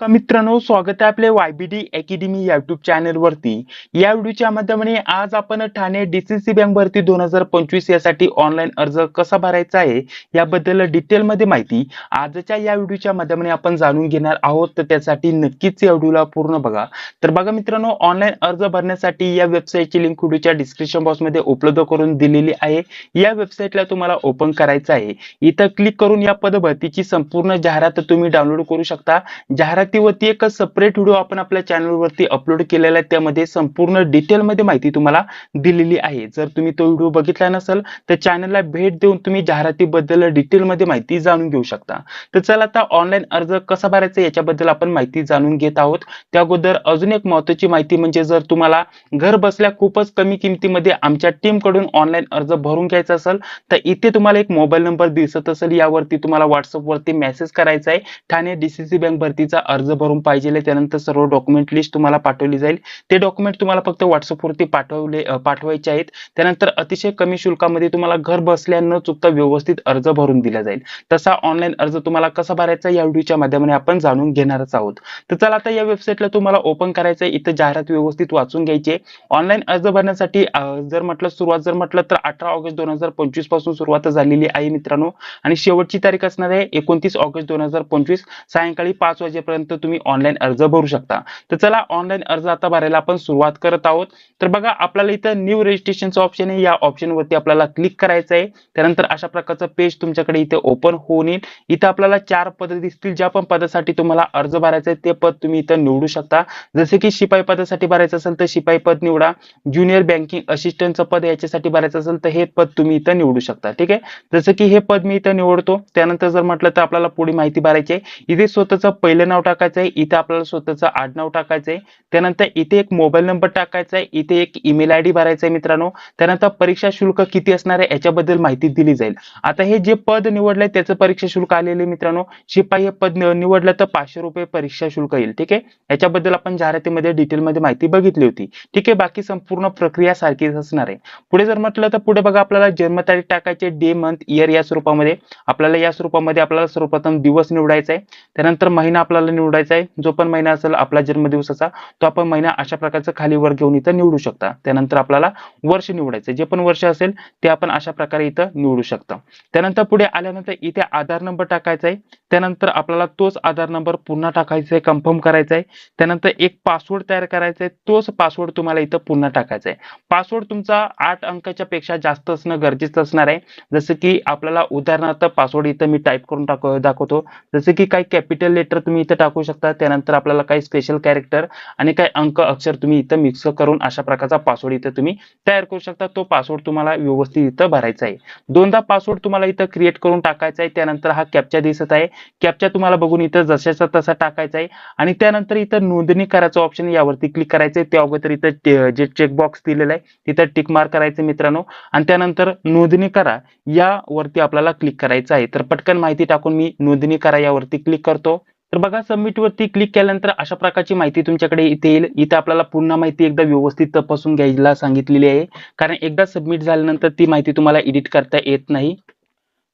का मित्रांनो स्वागत आहे आपले वायबीडी अकॅडमी युट्यूब चॅनल वरती. या व्हिडिओच्या माध्यमाने आज आपण ठाणे डीसीसी बँक भरती दोन हजार पंचवीस यासाठी ऑनलाईन अर्ज कसा भरायचा आहे याबद्दल डिटेल मध्ये माहिती आजच्या या व्हिडिओच्या माध्यमाने आपण जाणून घेणार आहोत. तर त्यासाठी नक्कीच या व्हिडिओला पूर्ण बघा. तर बघा मित्रांनो ऑनलाईन अर्ज भरण्यासाठी या वेबसाईटची लिंक व्हिडिओच्या डिस्क्रिप्शन बॉक्समध्ये उपलब्ध करून दिलेली आहे. या वेबसाईटला तुम्हाला ओपन करायचं आहे. इथं क्लिक करून या पदभरतीची संपूर्ण जाहिरात तुम्ही डाउनलोड करू शकता. जाहिरात मराठीवरती एक सेपरेट व्हिडिओ आपण आपल्या चॅनलवरती अपलोड केलेला आहे. त्यामध्ये संपूर्ण डिटेलमध्ये माहिती तुम्हाला दिलेली आहे. जर तुम्ही तो व्हिडिओ बघितला नसेल तर चॅनलला भेट देऊन तुम्ही जाहिरातीबद्दल डिटेलमध्ये माहिती जाणून घेऊ शकता. तर चला आता ऑनलाईन अर्ज कसा भरायचा याच्याबद्दल आपण माहिती जाणून घेत आहोत. त्या अगोदर अजून एक महत्वाची माहिती म्हणजे जर तुम्हाला घर बसल्या खूपच कमी किमतीमध्ये आमच्या टीमकडून ऑनलाईन अर्ज भरून घ्यायचा असेल तर इथे तुम्हाला एक मोबाईल नंबर दिसत असेल. यावरती तुम्हाला व्हॉट्सअपवरती मेसेज करायचा आहे. ठाणे डीसीसी बँक भरतीचा अर्ज भरून पाहिजे त्यानंतर सर्व डॉक्युमेंट लिस्ट तुम्हाला पाठवली जाईल. ते डॉक्युमेंट तुम्हाला फक्त व्हॉट्सअप वरती पाठवले पाठवायचे आहेत. त्यानंतर अतिशय कमी शुल्कामध्ये तुम्हाला घर बसल्या न चुकता व्यवस्थित अर्ज भरून दिला जाईल. तसा ऑनलाईन अर्ज तुम्हाला कसा भरायचा या व्हिडिओच्या माध्यमाने आपण जाणून घेणारच आहोत. तर चला आता या वेबसाईटला तुम्हाला ओपन करायचं आहे इथं जाहिरात व्यवस्थित वाचून घ्यायची ऑनलाईन अर्ज भरण्यासाठी जर म्हटलं सुरुवात जर म्हटलं तर अठरा ऑगस्ट दोन हजार पंचवीसपासून सुरुवात झालेली आहे मित्रांनो. आणि शेवटची तारीख असणार आहे एकोणतीस ऑगस्ट दोन हजार पंचवीस. सायंकाळी पाच वाजेपर्यंत तुम्ही ऑनलाईन अर्ज भरू शकता. तर चला ऑनलाईन अर्ज आता भरायला आपण सुरुवात करत आहोत. तर बघा आपल्याला इथं न्यू रजिस्ट्रेशनचं ऑप्शन आहे. या ऑप्शन वरती आपल्याला क्लिक करायचं आहे. त्यानंतर अशा प्रकारचं पेज तुमच्याकडे इथे ओपन होऊन येईल. इथं आपल्याला चार पद दिसतील. ज्या पण पदासाठी तुम्हाला अर्ज भरायचा आहे ते पद तुम्ही इथं निवडू शकता. जसे की शिपाई पदासाठी भरायचं असेल तर शिपाई पद निवडा. ज्युनियर बँकिंग असिस्टंटचं पद याच्यासाठी भरायचं असेल तर हे पद तुम्ही इथं निवडू शकता. ठीक आहे? जसं की हे पद मी इथं निवडतो. त्यानंतर जर म्हटलं तर आपल्याला पुढे माहिती भरायची आहे. इथे स्वतःचं पहिलं नाव टाकायचं आहे इथे आपल्याला स्वतःचं आडनाव टाकायचं आहे त्यानंतर इथे एक मोबाईल नंबर टाकायचा आहे इथे एक ईमेल आय डी भरायचा आहे मित्रांनो त्यानंतर परीक्षा शुल्क किती असणार आहे याच्याबद्दल माहिती दिली जाईल. आता हे जे पद निवडलंय त्याचं परीक्षा शुल्क आलेलं आहे मित्रांनो शिपाई हे पद निवडलं तर पाचशे रुपये परीक्षा शुल्क येईल ठीक आहे? याच्याबद्दल आपण जाहिरातीमध्ये डिटेलमध्ये माहिती बघितली होती ठीक आहे? बाकी संपूर्ण प्रक्रिया सारखीच असणार आहे. पुढे जर म्हटलं तर पुढे बघा आपल्याला जन्मतारीख टाकायची डे मंथ इयर या स्वरूपामध्ये आपल्याला या स्वरूपामध्ये आपल्याला सर्वप्रथम दिवस निवडायचा आहे त्यानंतर महिना आपल्याला निवडायचा आहे. जो पण महिना असेल आपला जन्मदिवसाचा तो आपण महिना अशा प्रकारचं खाली वर घेऊन इथं निवडू शकता. त्यानंतर आपल्याला वर्ष निवडायचं आहे. जे पण वर्ष असेल ते आपण अशा प्रकारे इथं निवडू शकता. त्यानंतर पुढे आल्यानंतर इथे आधार नंबर टाकायचा आहे. त्यानंतर आपल्याला तोच आधार नंबर पुन्हा टाकायचा आहे कन्फर्म करायचा आहे. त्यानंतर एक पासवर्ड तयार करायचा आहे. तोच पासवर्ड तुम्हाला इथं पुन्हा टाकायचा आहे. पासवर्ड तुमचा आठ अंकाच्या पेक्षा जास्त असणं गरजेचं असणार आहे. जसं की आपल्याला उदाहरणार्थ पासवर्ड इथं मी टाईप करून टाक दाखवतो. जसं की काही कॅपिटल लेटर तुम्ही इथं टाकू शकता. त्यानंतर आपल्याला काही स्पेशल कॅरेक्टर आणि काही अंक अक्षर तुम्ही इथं मिक्स करून अशा प्रकारचा पासवर्ड इथं तुम्ही तयार करू शकता. तो पासवर्ड तुम्हाला व्यवस्थित इथं भरायचा आहे. दोनदा पासवर्ड तुम्हाला इथं क्रिएट करून टाकायचा आहे. त्यानंतर हा कॅप्चा दिसत आहे. कॅप्चा तुम्हाला बघून इथं जशाचा तसा टाकायचा आहे. आणि त्यानंतर इथं नोंदणी करायचं ऑप्शन यावरती क्लिक करायचं आहे. त्या अगोदर इथं जे चेकबॉक्स दिलेलं आहे तिथं टिक मार्क करायचं मित्रांनो. आणि त्यानंतर नोंदणी करा. यावरती आपल्याला क्लिक करायचं आहे. तर पटकन माहिती टाकून मी नोंदणी करा यावरती क्लिक करतो. तर बघा सबमिटवरती क्लिक केल्यानंतर अशा प्रकारची माहिती तुमच्याकडे इथे येईल. इथे आपल्याला पुन्हा माहिती एकदा व्यवस्थित तपासून घ्यायला सांगितलेली आहे. कारण एकदा सबमिट झाल्यानंतर ती माहिती तुम्हाला एडिट करता येत नाही.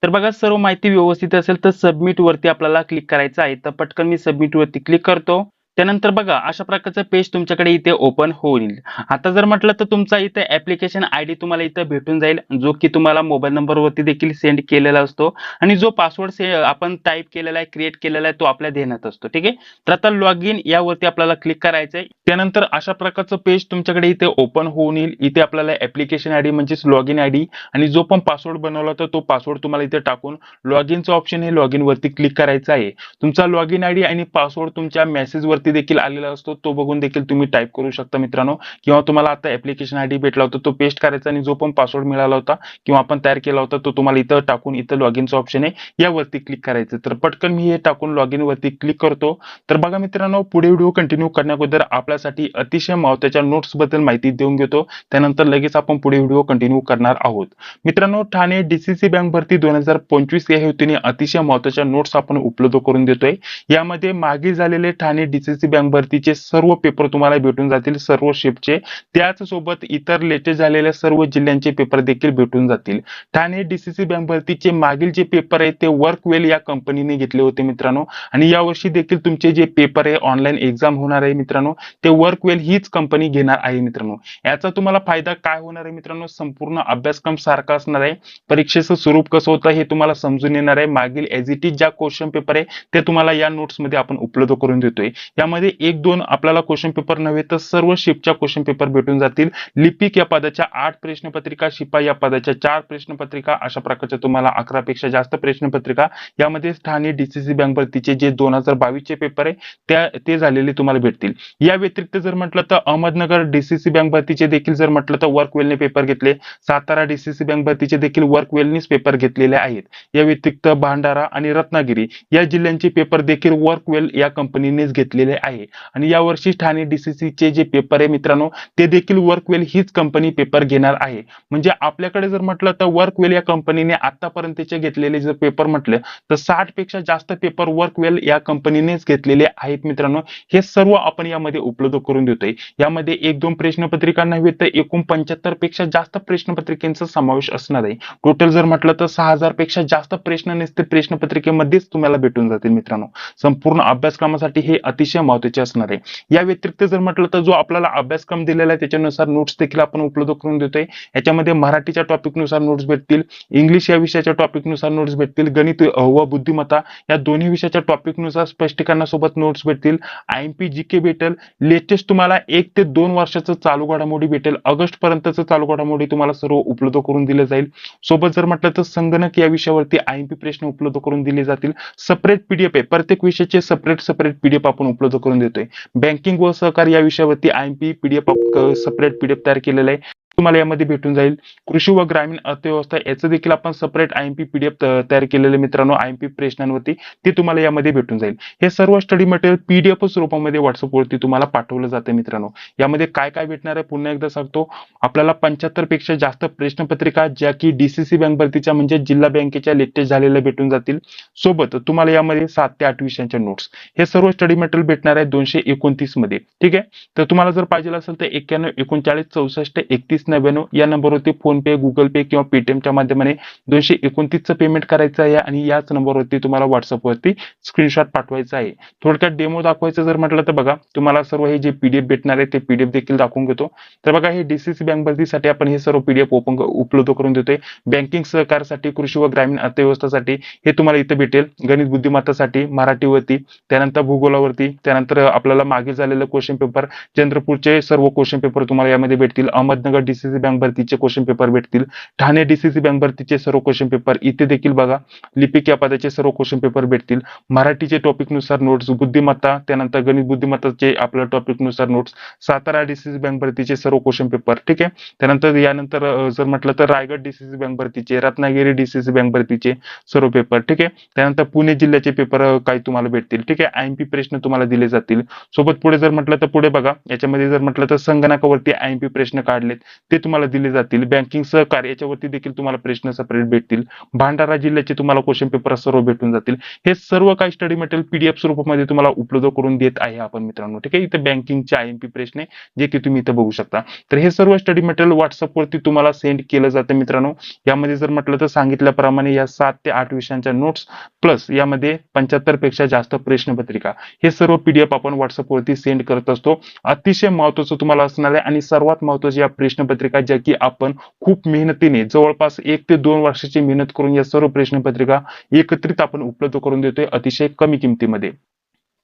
तर बघा सर्व माहिती व्यवस्थित असेल तर सबमिट वरती आपल्याला क्लिक करायचं आहे. तर पटकन मी सबमिट वरती क्लिक करतो. त्यानंतर बघा अशा प्रकारचं पेज तुमच्याकडे इथे ओपन होईल. आता जर म्हटलं तर तुमचा इथे ऍप्लिकेशन आय डी तुम्हाला इथं भेटून जाईल जो की तुम्हाला मोबाईल नंबर वरती देखील सेंड केलेला असतो. आणि जो पासवर्ड आपण टाईप केलेला आहे क्रिएट केलेला आहे तो आपल्या देण्यात असतो ठीक आहे? तर आता लॉग इन यावरती आपल्याला क्लिक करायचं आहे त्यानंतर अशा प्रकारचं पेज तुमच्याकडे इथे ओपन होऊन येईल. इथे आपल्याला ऍप्लिकेशन आय डी म्हणजेच लॉग इन आय डी आणि जो पण पासवर्ड बनवला होता तो पासवर्ड तुम्हाला इथे टाकून लॉग इनचं ऑप्शन हे लॉग इन वरती क्लिक करायचं आहे. तुमचा लॉग इन आय डी आणि पासवर्ड तुमच्या मेसेज वरती देखील आलेला असतो तो बघून देखील तुम्ही टाईप करू शकता मित्रांनो. किंवा तुम्हाला आता ऍप्लिकेशन आय डी भेटला होता तो पेस्ट करायचा आणि जो पण पासवर्ड मिळाला होता किंवा आपण तयार केला होता तो तुम्हाला इथं टाकून इथं लॉग इनचं ऑप्शन आहे यावरती क्लिक करायचं. तर पटकन मी हे टाकून लॉग इन वरती क्लिक करतो. तर बघा मित्रांनो पुढे व्हिडिओ कंटिन्यू करण्याबद्दल आपल्यासाठी अतिशय महत्त्वाच्या नोट्सबद्दल माहिती देऊन घेतो. त्यानंतर लगेच आपण पुढे व्हिडिओ कंटिन्यू करणार आहोत. मित्रांनो ठाणे डीसीसी बँक भरती दोन हजार पंचवीस या हेतूने अतिशय महत्त्वाच्या नोट्स आपण उपलब्ध करून देतोय. यामध्ये मागे झालेले ठाणे डीसी डीसीसी बँक भरतीचे सर्व पेपर तुम्हाला भेटून जातील सर्व शिफ्टचे त्याच सोबत इतर लेटेस्ट झालेल्या सर्व जिल्ह्यांचे पेपर देखील भेटून जातील. ठाणे डीसीसी बँक भरतीचे मागील जे पेपर आहेत ते वर्कवेल या कंपनीने घेतले होते मित्रांनो. आणि यावर्षी देखील तुमचे जे पेपर आहे ऑनलाईन एक्झाम होणार आहे मित्रांनो ते वर्कवेल हीच कंपनी घेणार आहे मित्रांनो. याचा तुम्हाला फायदा काय होणार आहे मित्रांनो? संपूर्ण अभ्यासक्रम सारखा असणार आहे. परीक्षेचं स्वरूप कसं होतं हे तुम्हाला समजून येणार आहे. मागील एज इट इज ज्या क्वेश्चन पेपर आहे ते तुम्हाला या नोट्समध्ये आपण उपलब्ध करून देतोय. यामध्ये एक दोन आपल्याला क्वेश्चन पेपर नव्हे तर सर्व शिपच्या क्वेश्चन पेपर भेटून जातील. लिपिक या पदाच्या आठ प्रश्नपत्रिका शिपाई या पदाच्या चार प्रश्नपत्रिका अशा प्रकारच्या तुम्हाला अकरा पेक्षा जास्त प्रश्नपत्रिका. यामध्ये ठाणे डीसीसी बँक भरतीचे जे दोन हजार बावीसचे पेपर आहे त्या ते झालेले तुम्हाला भेटतील. या व्यतिरिक्त जर म्हटलं तर अहमदनगर डीसीसी बँक भरतीचे देखील जर म्हटलं तर वर्क वेलने पेपर घेतले. सातारा डीसीसी बँक भरतीचे देखील वर्क वेलनीच पेपर घेतलेले आहेत. या व्यतिरिक्त भांडारा आणि रत्नागिरी या जिल्ह्यांचे पेपर देखील वर्क वेल या कंपनीनेच घेतलेले आहे. आणि यावर्षी ठाणे डीसीसीचे जे पेपर आहे मित्रांनो ते देखील वर्कवेल हीच कंपनी पेपर घेणार आहे. म्हणजे आपल्याकडे जर म्हटलं तर वर्कवेल या कंपनीने आतापर्यंतचे घेतलेले जर पेपर म्हटलं तर साठपेक्षा जास्त पेपर वर्कवेल या कंपनीनेच घेतलेले आहेत मित्रांनो. हे सर्व आपण यामध्ये उपलब्ध करून देतोय. यामध्ये एक दोन प्रश्नपत्रिका नव्हे तर एकूण पंच्याहत्तरपेक्षा जास्त प्रश्नपत्रिकेचा समावेश असणार आहे. टोटल जर म्हटलं तर सहा हजारपेक्षा जास्त प्रश्न नसते प्रश्नपत्रिकेमध्येच तुम्हाला भेटून जातील मित्रांनो. संपूर्ण अभ्यासक्रमासाठी हे अतिशय महत्त्वाचे असणार आहे. या व्यतिरिक्त जर म्हटलं तर जो आपल्याला अभ्यासक्रम दिलेला आहे त्याच्यानुसार नोट्स देखील आपण उपलब्ध करून देतोय. याच्यामध्ये मराठीच्या टॉपिकनुसार नोट्स भेटतील इंग्लिश या विषयाच्या टॉपिकनुसार नोट्स भेटतील गणित व बुद्धिमत्ता या दोन्ही विषयाच्या टॉपिकनुसार स्पष्टीकरणासोबत नोट्स भेटतील. I M P G K भेटेल. लेटेस्ट तुम्हाला एक ते दोन वर्षाचं चालू घडामोडी भेटेल. ऑगस्ट पर्यंतचं चालू घडामोडी तुम्हाला सर्व उपलब्ध करून दिले जाईल. सोबत जर म्हटलं तर संगणक या विषयावरती आय एम पी प्रश्न उपलब्ध करून दिले जातील. सेपरेट पीडीएफ आहे. प्रत्येक विषयाचे सेपरेट सेपरेट पीडीएफ आपण उपलब्ध करून देतोय. बँकिंग व सहकार या विषयावरती I M P PDF separate PDF तयार केलेलं आहे. तुम्हाला यामध्ये भेटून जाईल. कृषी व ग्रामीण अर्थव्यवस्था याचं देखील आपण separate I M P PDF तयार केलेले मित्रांनो आय एम पी प्रश्नांवरती. ते तुम्हाला यामध्ये भेटून जाईल. हे सर्व स्टडी मटेरियल पीडीएफ स्वरूपामध्ये व्हॉट्सअपवरती तुम्हाला पाठवलं जातं मित्रांनो. यामध्ये काय काय भेटणार आहे पुन्हा एकदा सांगतो. आपल्याला पंच्याहत्तरपेक्षा जास्त प्रश्नपत्रिका ज्या की डीसीसी बँक भरतीच्या म्हणजे जिल्हा बँकेच्या लेटेस्ट झालेल्या भेटून जातील. सोबत तुम्हाला यामध्ये सात ते आठ विषयांच्या नोट्स हे सर्व स्टडी मटेरियल भेटणार आहे दोनशे एकोणतीसमध्ये. ठीक आहे? तर तुम्हाला जर पाहिजे असेल तर एक्क्याण्णव एकोणचाळीस चौसष्ट एकतीस नव्याण्णव या नंबरवरती फोन पे गुगल पे किंवा पेटीएमच्या माध्यमाने दोनशे एकोणतीसचं पेमेंट करायचं आहे आणि याच नंबरवरती तुम्हाला व्हॉट्सअपवरती स्क्रीनशॉट पाठवायचा आहे. थोडक्यात डेमो दाखवायचं जर म्हटलं तर बघा तुम्हाला सर्व हे जे पीडीएफ भेटणार आहे ते पीडीएफ देखील दाखवून घेतो. तर बघा हे डीसीसी बँक भरतीसाठी आपण हे सर्व पीडीएफ ओपन उपलब्ध करून देतोय. बँकिंग सहकारसाठी कृषी व ग्रामीण अर्थव्यवस्थासाठी हे तुम्हाला इथे भेटेल. गणित बुद्धिमत्तासाठी मराठीवरती त्यानंतर भूगोलावरती त्यानंतर आपल्याला मागे झालेलं क्वेश्चन पेपर चंद्रपूरचे सर्व क्वेश्चन पेपर तुम्हाला यामध्ये भेटतील. अहमदनगर डीसीसी बँक भरतीचे क्वेश्चन पेपर भेटतील. ठाणे डीसीसी बँक भरतीचे सर्व क्वेश्चन पेपर इथे देखील बघा. लिपिक या पदाचे सर्व क्वेश्चन पेपर भेटतील. मराठीचे टॉपिकनुसार नोट्स बुद्धिमत्ता त्यानंतर गणित बुद्धिमत्ताचे आपल्या टॉपिकनुसार नोट्स सातारा डीसीसी बँक भरतीचे सर्व क्वेश्चन पेपर ठीक आहे? त्यानंतर यानंतर जर म्हटलं तर रायगड डीसीसी बँक भरतीचे रत्नागिरी डीसीसी बँक भरतीचे सर्व पेपर ठीक आहे? त्यानंतर पुणे जिल्ह्याचे पेपर काही तुम्हाला भेटतील ठीक आहे? आयएमपी प्रश्न तुम्हाला दिले जातील. सोबत पुढे जर म्हटलं तर पुढे बघा. याच्यामध्ये जर म्हटलं तर संगणकावरती आयएमपी प्रश्न काढलेत. ते तुम्हाला दिले जातील. बँकिंग सहकार याच्यावरती देखील तुम्हाला प्रश्न सेपरेट भेटतील. भांडारा जिल्ह्याचे तुम्हाला क्वेश्चन पेपर सर्व भेटून जातील. हे सर्व काही स्टडी मटेरियल पीडीएफ स्वरूपामध्ये तुम्हाला उपलब्ध करून देत आहे आपण मित्रांनो. ठीक आहे? इथे बँकिंगचे पी प्रश्न जे की तुम्ही इथं बघू शकता. तर हे सर्व स्टडी मटेरियल व्हॉट्सअपवरती तुम्हाला सेंड केलं जातं मित्रांनो. यामध्ये जर म्हटलं तर सांगितल्याप्रमाणे या सात ते आठ विषयांच्या नोट्स प्लस यामध्ये पंच्याहत्तरपेक्षा जास्त प्रश्नपत्रिका. हे सर्व पीडीएफ आपण व्हॉट्सअपवरती सेंड करत असतो. अतिशय महत्वाचं तुम्हाला असणार आहे आणि सर्वात महत्त्वाचे या प्रश्नपत्रिका ज्या की आपण खूप मेहनतीने जवळपास एक ते दोन वर्षाची मेहनत करून या सर्व प्रश्नपत्रिका एकत्रित आपण उपलब्ध करून देतोय अतिशय कमी किमतीमध्ये.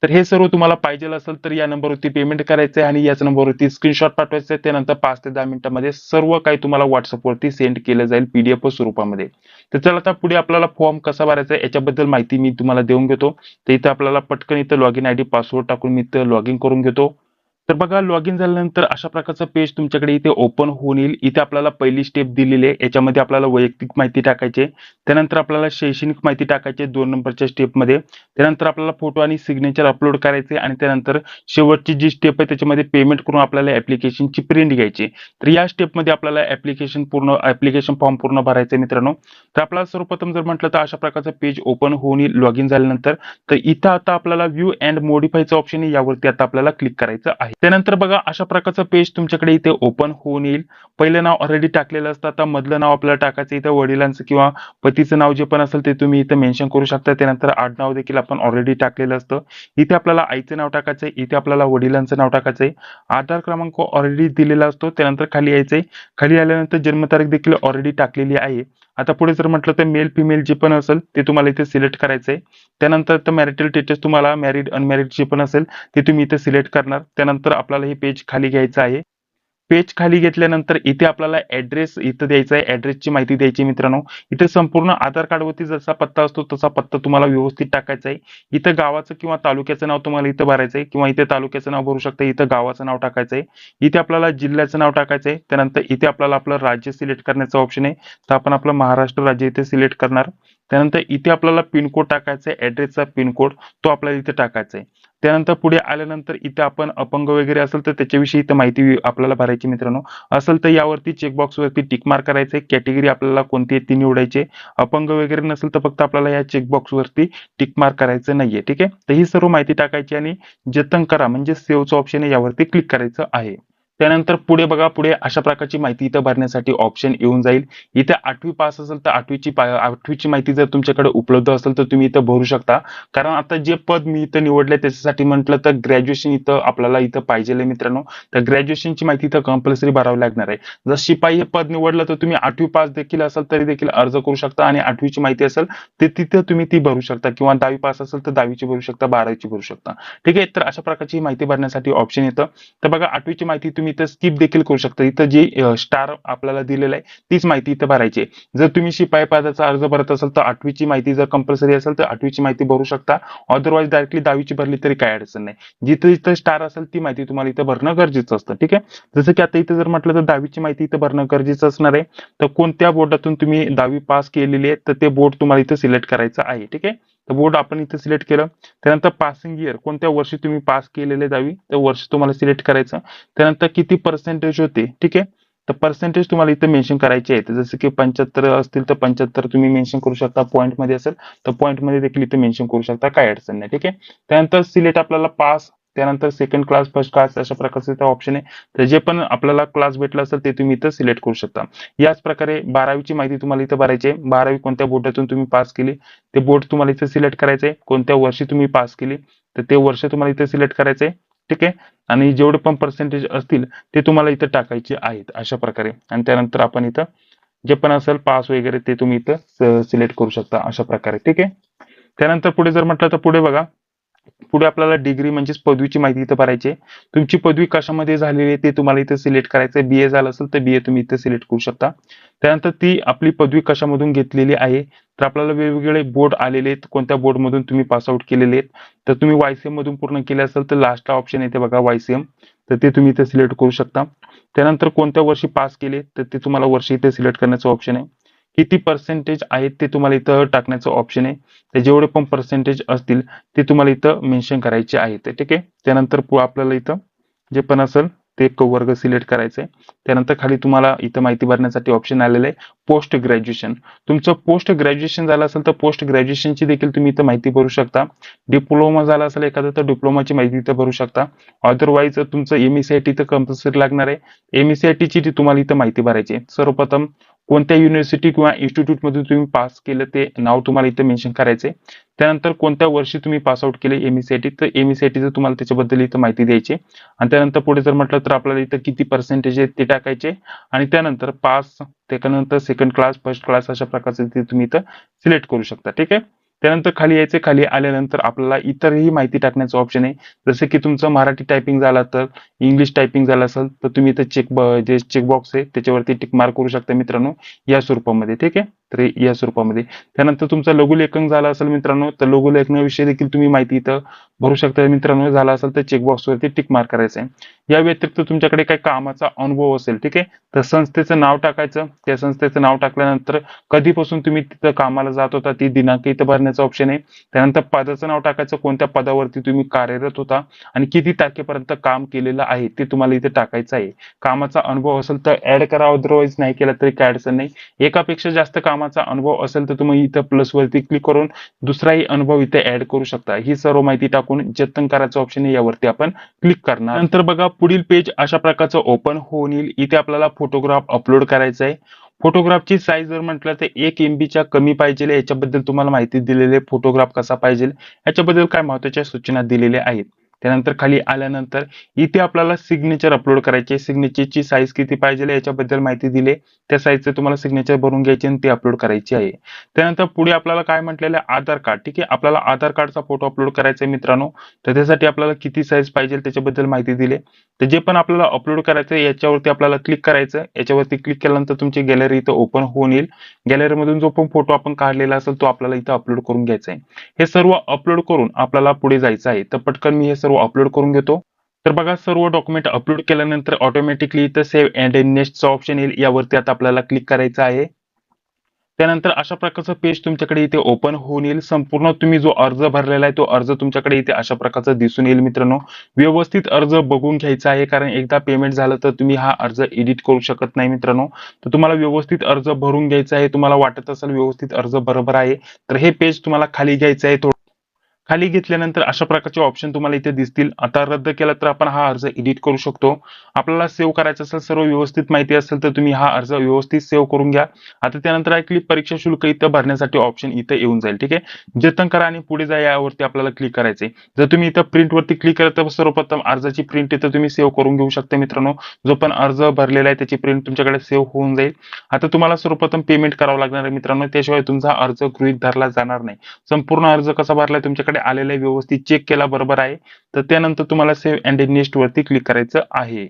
तर हे सर्व तुम्हाला पाहिजे असेल तर या नंबरवरती पेमेंट करायचं आहे आणि याच नंबरवरती स्क्रीनशॉट पाठवायचं आहे त्यानंतर पाच ते दहा मिनिटांमध्ये सर्व काही तुम्हाला व्हॉट्सअपवरती सेंड केलं जाईल पीडीएफ स्वरूपामध्ये. तर चला आता पुढे आपल्याला फॉर्म कसा भरायचा आहे याच्याबद्दल माहिती मी तुम्हाला देऊन घेतो. तर इथं आपल्याला पटकन इथं लॉग इन आयडी पासवर्ड टाकून मी इथं लॉग इन करून घेतो. तर बघा लॉग इन झाल्यानंतर अशा प्रकारचं पेज तुमच्याकडे इथे ओपन होऊन येईल. इथे आपल्याला पहिली स्टेप दिलेली आहे. याच्यामध्ये आपल्याला वैयक्तिक माहिती टाकायची त्यानंतर आपल्याला शैक्षणिक माहिती टाकायची दोन नंबरच्या स्टेपमध्ये त्यानंतर आपल्याला फोटो आणि सिग्नेचर अपलोड करायचे आणि त्यानंतर शेवटची जी स्टेप आहे त्याच्यामध्ये पेमेंट करून आपल्याला ऍप्लिकेशनची प्रिंट घ्यायची तर या स्टेपमध्ये आपल्याला ऍप्लिकेशन पूर्ण ऍप्लिकेशन फॉर्म पूर्ण भरायचं आहे मित्रांनो. तर आपल्याला सर्वप्रथम जर म्हटलं तर अशा प्रकारचं पेज ओपन होऊन येईल लॉग इन झाल्यानंतर. तर इथं आता आपल्याला व्ह्यू अँड मॉडिफायचं ऑप्शन आहे. यावरती आता आपल्याला क्लिक करायचं आहे. त्यानंतर बघा अशा प्रकारचं पेज तुमच्याकडे इथे ओपन होऊन येईल. पहिलं नाव ऑलरेडी टाकलेलं असतं. आता मधलं नाव आपल्याला टाकायचं इथं वडिलांचं किंवा पतीचं नाव जे पण असेल ते तुम्ही इथं मेन्शन करू शकता. त्यानंतर आडनाव देखील आपण ऑलरेडी टाकलेलं असतं. इथे आपल्याला आईचं नाव टाकायचंय इथे आपल्याला वडिलांचं नाव टाकायचंय आधार क्रमांक ऑलरेडी दिलेला असतो. त्यानंतर खाली यायचंय. खाली आल्यानंतर जन्मतारीख देखील ऑलरेडी टाकलेली आहे. आता पुढे जर म्हटलं तर मेल फिमेल जे पण असेल ते तुम्हाला इथे सिलेक्ट करायचंय. त्यानंतर तर मॅरिटल स्टेटस तुम्हाला मॅरिड अनमॅरिड जे पण असेल ते तुम्ही इथे सिलेक्ट करणार. त्यानंतर आपल्याला हे पेज खाली घ्यायचं आहे. पेज खाली घेतल्यानंतर इथे आपल्याला ऍड्रेस इथं द्यायचा आहे. ऍड्रेसची माहिती द्यायची मित्रांनो. इथे संपूर्ण आधार कार्डवरती जसा पत्ता असतो तसा पत्ता तुम्हाला व्यवस्थित टाकायचा आहे. इथं गावाचं किंवा तालुक्याचं नाव तुम्हाला इथं भरायचं आहे किंवा इथे तालुक्याचं नाव भरू शकता इथं गावाचं नाव टाकायचं आहे. इथे आपल्याला जिल्ह्याचं नाव टाकायचं आहे. त्यानंतर इथे आपल्याला आपलं राज्य सिलेक्ट करण्याचं ऑप्शन आहे. तर आपण आपलं महाराष्ट्र राज्य इथे सिलेक्ट करणार. त्यानंतर इथे आपल्याला पिनकोड टाकायचा आहे. ऍड्रेसचा पिनकोड तो आपल्याला इथे टाकायचा आहे. त्यानंतर पुढे आल्यानंतर इथे आपण अपंग वगैरे असेल तर त्याच्याविषयी इथं माहिती आपल्याला भरायची मित्रांनो. असेल तर यावरती चेकबॉक्स वरती टिक मार्क करायचे कॅटेगरी आपल्याला कोणती आहे ती निवडायची अपंग वगैरे नसेल तर फक्त आपल्याला या चेकबॉक्स वरती टिक मार्क करायचं नाहीये. ठीक आहे? तर ही सर्व माहिती टाकायची आणि जतन करा. म्हणजे सेव्हचं ऑप्शन आहे यावरती क्लिक करायचं आहे. त्यानंतर पुढे बघा पुढे अशा प्रकारची माहिती इथं भरण्यासाठी ऑप्शन येऊन जाईल. इथे आठवी पास असेल तर आठवीची आठवीची माहिती जर तुमच्याकडे उपलब्ध असेल तर तुम्ही इथं भरू शकता. कारण आता जे पद मी इथं निवडले त्याच्यासाठी म्हटलं तर ग्रॅज्युएशन इथं आपल्याला इथं पाहिजे मित्रांनो. तर ग्रॅज्युएशनची माहिती इथं कंपल्सरी भरावी लागणार आहे. जर शिपाई हे पद निवडलं तर तुम्ही आठवी पास देखील असेल तरी देखील अर्ज करू शकता आणि आठवीची माहिती असेल ते तिथं तुम्ही ती भरू शकता किंवा दहावी पास असेल तर दहावीची भरू शकता बारावीची भरू शकता. ठीक आहे? तर अशा प्रकारची माहिती भरण्यासाठी ऑप्शन येतं. तर बघा आठवीची माहिती तुम्ही इथं स्किप देखील करू शकता. इथं जे स्टार आपल्याला दिलेलं आहे तीच माहिती इथं भरायची आहे. जर तुम्ही शिपाई पदाचा अर्ज भरत असाल तर आठवीची माहिती जर कंपल्सरी असेल तर आठवीची माहिती भरू शकता. अदरवाईज डायरेक्टली दहावीची भरली तरी काय अडचण नाही. जिथं इथं स्टार असेल ती माहिती तुम्हाला इथं भरणं गरजेचं असतं. ठीक आहे? जसं की आता इथं जर म्हटलं तर दहावीची माहिती इथं भरणं गरजेचं असणार आहे. तर कोणत्या बोर्डातून तुम्ही दहावी पास केलेली आहे तर ते बोर्ड तुम्हाला इथं सिलेक्ट करायचं आहे. ठीक आहे? तर बोर्ड आपण इथं सिलेक्ट केलं. त्यानंतर पासिंग इयर कोणत्या वर्षी तुम्ही पास केलेले जावी ते वर्ष तुम्हाला सिलेक्ट करायचं. त्यानंतर किती पर्सेंटेज होते? ठीक आहे? तर पर्सेंटेज तुम्हाला इथं मेन्शन करायचे आहेत. जसं की पंच्याहत्तर असतील तर पंच्याहत्तर तुम्ही मेन्शन करू शकता. पॉईंटमध्ये असेल तर पॉईंटमध्ये देखील इथं मेन्शन करू शकता. काय अडचण नाही. ठीक आहे? त्यानंतर सिलेक्ट आपल्याला पास त्यानंतर सेकंड क्लास फर्स्ट क्लास अशा प्रकारचे ऑप्शन आहे. तर जे पण आपल्याला क्लास भेटला असेल ते तुम्ही इथं सिलेक्ट करू शकता. याच प्रकारे बारावीची माहिती तुम्हाला इथं भरायची आहे. बारावी कोणत्या बोर्डातून तुम्ही पास केली? ते बोर्ड तुम्हाला इथं सिलेक्ट करायचंय कोणत्या वर्षी तुम्ही पास केली? तर ते वर्ष तुम्हाला इथे सिलेक्ट करायचंय ठीक आहे? आणि जेवढे पण पर्सेंटेज असतील ते तुम्हाला इथं टाकायचे आहेत अशा प्रकारे. आणि त्यानंतर आपण इथं जे पण असेल पास वगैरे ते तुम्ही इथं सिलेक्ट करू शकता अशा प्रकारे. ठीक आहे? त्यानंतर पुढे जर म्हटलं तर पुढे बघा. पुढे आपल्याला डिग्री म्हणजेच पदवीची माहिती इथं भरायची आहे. तुमची पदवी कशामध्ये झालेली आहे ते तुम्हाला इथं सिलेक्ट करायचं आहे बीए झालं असेल तर बीए तुम्ही इथे सिलेक्ट करू शकता. त्यानंतर ती आपली पदवी कशामधून घेतलेली आहे? तर आपल्याला वेगवेगळे बोर्ड आलेले आहेत. कोणत्या बोर्ड मधून तुम्ही पास आउट केलेले आहेत? तर तुम्ही वायसीएम मधून पूर्ण केले असेल तर लास्टला ऑप्शन येते बघा वायसीएम तर ते तुम्ही इथे सिलेक्ट करू शकता. त्यानंतर कोणत्या वर्षी पास केले तर ते तुम्हाला वर्ष इथे सिलेक्ट करण्याचं ऑप्शन आहे. किती पर्सेंटेज आहेत ते तुम्हाला इथं टाकण्याचं ऑप्शन आहे. ते जेवढे पण पर्सेंटेज असतील ते तुम्हाला इथं मेन्शन करायचे आहेत. ठीक आहे? त्यानंतर आपल्याला इथं जे पण असेल ते वर्ग सिलेक्ट करायचं आहे त्यानंतर खाली तुम्हाला इथं माहिती भरण्यासाठी ऑप्शन आलेलं आहे पोस्ट ग्रॅज्युएशन तुमचं पोस्ट ग्रॅज्युएशन झालं असेल तर पोस्ट ग्रॅज्युएशनची देखील तुम्ही इथं माहिती भरू शकता. डिप्लोमा झाला असेल एखादं तर डिप्लोमाची माहिती इथं भरू शकता. अदरवाईज तुमचं एमईसीआयटी तर कंपल्सरी लागणार आहे. एमईसीआयटीची ची तुम्हाला इथं माहिती भरायची आहे. सर्वप्रथम कोणत्या युनिव्हर्सिटी किंवा इन्स्टिट्यूट मधून तुम्ही पास केलं ते नाव तुम्हाला इथं मेन्शन करायचे त्यानंतर कोणत्या वर्षी तुम्ही पास आउट केले एमईसीआयटी तर एमईसीआयटीचं तुम्हाला त्याच्याबद्दल इथं माहिती द्यायची आणि त्यानंतर पुढे जर म्हटलं तर आपल्याला इथं किती पर्सेंटेज आहे ते टाकायचे. आणि त्यानंतर पास त्याच्यानंतर सेकंड क्लास फर्स्ट क्लास अशा प्रकारचे ते तुम्ही इथं सिलेक्ट करू शकता. ठीक आहे? त्यानंतर खाली यायचे. खाली आल्यानंतर आपल्याला इतरही माहिती टाकण्याचं ऑप्शन आहे. जसं की तुमचं मराठी टायपिंग झाला तर इंग्लिश टायपिंग झालं असेल तर तुम्ही इथं चेक जे चेकबॉक्स आहे त्याच्यावरती टिक मार्क करू शकता मित्रांनो या स्वरूपामध्ये. ठीक आहे? तर या स्वरूपामध्ये. त्यानंतर तुमचं लघुलेखन झालं असेल मित्रांनो तर लघुलेखनाविषयी देखील तुम्ही माहिती इथं भरू शकता. मित्रांनो झाला असेल तर चेकबॉक्स वरती टिक मार्क करायचं आहे या व्यतिरिक्त तुमच्याकडे काही कामाचा अनुभव असेल ठीक आहे? तर संस्थेचं नाव टाकायचं. त्या संस्थेचं नाव टाकल्यानंतर कधीपासून तुम्ही तिथं कामाला जात होता? ती दिनांक इथं भरण्याचा ऑप्शन आहे. त्यानंतर पदाचं नाव टाकायचं. कोणत्या पदावरती तुम्ही कार्यरत होता? आणि किती तारखेपर्यंत काम केलेलं आहे? ते तुम्हाला इथे टाकायचं आहे. कामाचा अनुभव असेल तर ऍड करा. अदरवाईज नाही केला तरी काय अडचण नाही. एकापेक्षा जास्त कामाचा अनुभव असेल तर तुम्ही इथं प्लस वरती क्लिक करून दुसराही अनुभव इथे ऍड करू शकता. ही सर्व माहिती टाकून जतन करायचं ऑप्शन आहे यावरती आपण क्लिक करणार. नंतर बघा पुढील पेज अशा प्रकारचं ओपन होऊन येईल. इथे आपल्याला फोटोग्राफ अपलोड करायचा आहे. फोटोग्राफची साईज जर म्हटलं तर एक एम बीच्या कमी पाहिजे. याच्याबद्दल तुम्हाला माहिती दिलेली आहे फोटोग्राफ कसा पाहिजे. याच्याबद्दल काय महत्त्वाच्या सूचना दिलेल्या आहेत. त्यानंतर खाली आल्यानंतर इथे आपल्याला सिग्नेचर अपलोड करायचे. सिग्नेचरची साईज किती पाहिजे याच्याबद्दल माहिती दिली. त्या साईजचे तुम्हाला सिग्नेचर भरून घ्यायचे आणि ते अपलोड करायचे आहे. त्यानंतर पुढे आपल्याला काय म्हटलेलं आहे? आधार कार्ड ठीक आहे? आपल्याला आधार कार्डचा फोटो अपलोड करायचा आहे मित्रांनो. तर त्यासाठी आपल्याला किती साईज पाहिजे त्याच्याबद्दल माहिती दिली. तर जे पण आपल्याला अपलोड करायचं आहे याच्यावरती आपल्याला क्लिक करायचं याच्यावरती क्लिक केल्यानंतर तुमची गॅलरी इथं ओपन होऊन येईल. गॅलरीमधून जो पण फोटो आपण काढलेला असेल तो आपल्याला इथं अपलोड करून घ्यायचा आहे. हे सर्व अपलोड करून आपल्याला पुढे जायचं आहे. तर पटकन मी हे सर्व अपलोड करून घेतो. तर बघा सर्व डॉक्युमेंट अपलोड केल्यानंतर ऑटोमॅटिकली इथं सेव्ह अँड नेक्स्टचा ऑप्शन येईल. यावरती आता आपल्याला क्लिक करायचं आहे. त्यानंतर अशा प्रकारचं पेज तुमच्याकडे इथे ओपन होऊन येईल. संपूर्ण तुम्ही जो अर्ज भरलेला आहे तो अर्ज तुमच्याकडे इथे अशा प्रकारचा दिसून येईल मित्रांनो. व्यवस्थित अर्ज बघून घ्यायचा आहे कारण एकदा पेमेंट झालं तर तुम्ही हा अर्ज एडिट करू शकत नाही मित्रांनो. तर तुम्हाला व्यवस्थित अर्ज भरून घ्यायचा आहे. तुम्हाला वाटत असेल व्यवस्थित अर्ज बरोबर आहे. तर हे पेज तुम्हाला खाली घ्यायचं आहे. खाली घेतल्यानंतर अशा प्रकारचे ऑप्शन तुम्हाला इथे दिसतील. आता रद्द केला तर आपण हा अर्ज एडिट करू शकतो. आपल्याला सेव्ह करायचं असेल सर्व व्यवस्थित माहिती असेल तर तुम्ही हा अर्ज व्यवस्थित सेव्ह करून घ्या. आता त्यानंतर ऐकली परीक्षा शुल्क इथं भरण्यासाठी ऑप्शन इथं येऊन जाईल ठीक आहे? जतन करा आणि पुढे जा यावरती आपल्याला क्लिक करायचे जर तुम्ही इथं प्रिंटवरती क्लिक केलं तर सर्वप्रथम अर्जाची प्रिंट इथं तुम्ही सेव्ह करून घेऊ शकता मित्रांनो. जो पण अर्ज भरलेला आहे त्याची प्रिंट तुमच्याकडे सेव्ह होऊन जाईल. आता तुम्हाला सर्वप्रथम पेमेंट करावं लागणार आहे मित्रांनो. त्याशिवाय तुमचा अर्ज गृहीत धरला जाणार नाही. संपूर्ण अर्ज कसा भरलाय तुमच्याकडे आलेला आहे व्यवस्थित चेक केला बरोबर आहे. तर त्यानंतर तुम्हाला सेव्ह अँड नेक्स्ट वरती क्लिक करायचं आहे.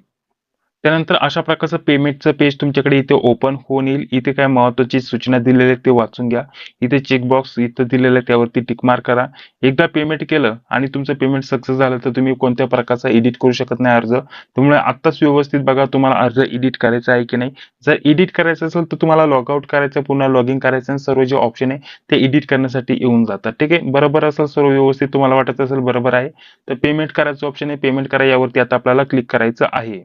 त्यानंतर अशा प्रकारचं पेमेंटचं पेज तुमच्याकडे इथे ओपन होऊन येईल. इथे काय महत्वाची सूचना दिलेल्या आहेत ते वाचून घ्या. इथे चेकबॉक्स इथं दिलेलं आहे त्यावरती टिक मार्क करा. एकदा पेमेंट केलं आणि तुमचं पेमेंट सक्सेस झालं तर तुम्ही कोणत्या प्रकारचा एडिट करू शकत नाही अर्ज. त्यामुळे आत्ताच व्यवस्थित बघा तुम्हाला अर्ज एडिट करायचा आहे की नाही. जर एडिट करायचं असेल तर तुम्हाला लॉग आउट करायचं पुन्हा लॉग इन करायचं आणि सर्व जे ऑप्शन आहे ते एडिट करण्यासाठी येऊन जातात. ठीक आहे? बरोबर असेल सर्व व्यवस्थित तुम्हाला वाटत असेल बरोबर आहे. तर पेमेंट करायचं ऑप्शन आहे पेमेंट करा यावरती आता आपल्याला क्लिक करायचं आहे.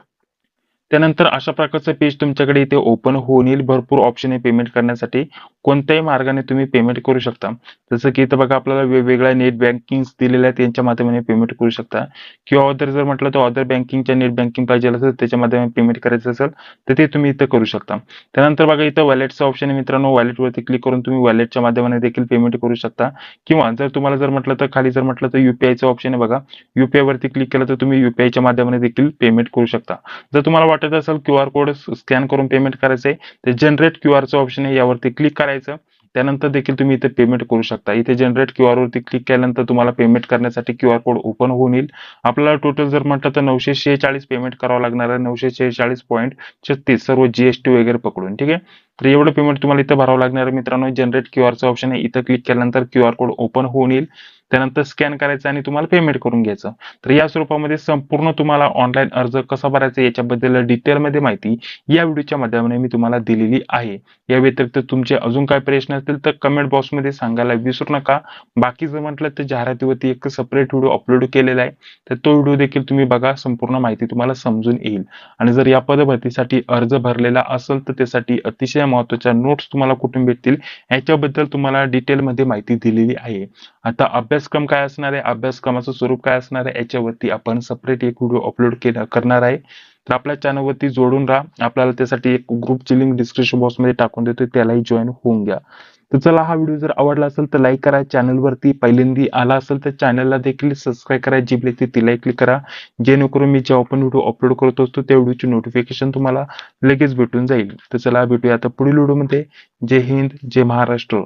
त्यानंतर अशा प्रकारचं पेज तुमच्याकडे इथे ओपन होऊन येईल. भरपूर ऑप्शन आहे पेमेंट करण्यासाठी. कोणत्याही मार्गाने तुम्ही पेमेंट करू शकता. जसं की इथं बघा आपल्याला वेगवेगळ्या नेट बँकिंग दिलेल्या आहेत त्यांच्या माध्यमाने पेमेंट करू शकता. किंवा अदर जर म्हटलं तर अदर बँकिंगच्या नेट बँकिंग पाहिजे असेल त्याच्या माध्यमाने पेमेंट करायचं असेल तर ते तुम्ही इथं करू शकता. त्यानंतर बघा इथं वॅलेटचं ऑप्शन आहे मित्रांनो. वॅलेटवरती क्लिक करून तुम्ही वॅलेटच्या माध्यमाने देखील पेमेंट करू शकता. किंवा जर तुम्हाला जर म्हटलं तर खाली जर म्हटलं तर युपीआयचं ऑप्शन आहे बघा. युपीआय वरती क्लिक केलं तर तुम्ही युपीआयच्या माध्यमाने देखील पेमेंट करू शकता. जर तुम्हाला वाटत असेल क्यू आर कोड स्कॅन करून पेमेंट करायचं आहे तर जनरेट क्यू आरचं ऑप्शन आहे यावरती क्लिक करायचं. त्यानंतर देखील तुम्ही इथे पेमेंट करू शकता. इथे जनरेट क्यू आर वरती क्लिक केल्यानंतर तुम्हाला पेमेंट करण्यासाठी क्यू आर कोड ओपन होऊन येईल. आपल्याला टोटल जर म्हटलं तर नऊशे शेहेचाळीस पेमेंट करावं लागणार आहे. नऊशे शेहेचाळीस पॉईंट छत्तीस. सर्व जीएसटी वगैरे पकडून. ठीक आहे? तर एवढं पेमेंट तुम्हाला इथं भरावं लागणार मित्रांनो जनरेट क्यू आरचं ऑप्शन आहे. इथं क्लिक केल्यानंतर क्यू आर कोड ओपन होऊन येईल. त्यानंतर स्कॅन करायचं आणि तुम्हाला पेमेंट करून घ्यायचं. तर या स्वरूपामध्ये संपूर्ण तुम्हाला ऑनलाईन अर्ज कसा भरायचा याच्याबद्दल डिटेलमध्ये माहिती या व्हिडिओच्या माध्यमाने मी तुम्हाला दिलेली आहे. या व्यतिरिक्त तुमचे अजून काय प्रश्न असतील तर कमेंट बॉक्समध्ये सांगायला विसरू नका. बाकी जर म्हटलं तर जाहिरातीवरती एक सेपरेट व्हिडिओ अपलोड केलेला आहे. तर तो व्हिडिओ देखील तुम्ही बघा. संपूर्ण माहिती तुम्हाला समजून येईल. आणि जर या पदभरतीसाठी अर्ज भरलेला असेल तर त्यासाठी अतिशय महत्त्वाच्या नोट्स तुम्हाला कुठून भेटतील याच्याबद्दल तुम्हाला डिटेलमध्ये माहिती दिलेली आहे. आता अभ्यासक्रम काय असणार आहे? अभ्यासक्रमाचं स्वरूप काय असणार आहे? याच्यावरती आपण सेपरेट एक व्हिडिओ अपलोड केला करणार आहे. तर आपल्या चॅनलवरती जोडून राहा. आपल्याला त्यासाठी एक ग्रुपची लिंक डिस्क्रिप्शन बॉक्समध्ये टाकून देतो त्यालाही जॉईन होऊन घ्या. तर चला हा व्हिडिओ जर आवडला असेल तर लाईक करा. चॅनलवरती पहिल्यांदी आला असेल तर चॅनलला देखील सबस्क्राईब करा. जी ब्लेक तिलाही क्लिक करा. जेणेकरून मी जेव्हा पण व्हिडिओ अपलोड करत असतो त्या व्हिडिओची नोटिफिकेशन तुम्हाला लगेच भेटून जाईल. तर चला भेटूया आता पुढील व्हिडिओमध्ये जय हिंद जय महाराष्ट्र.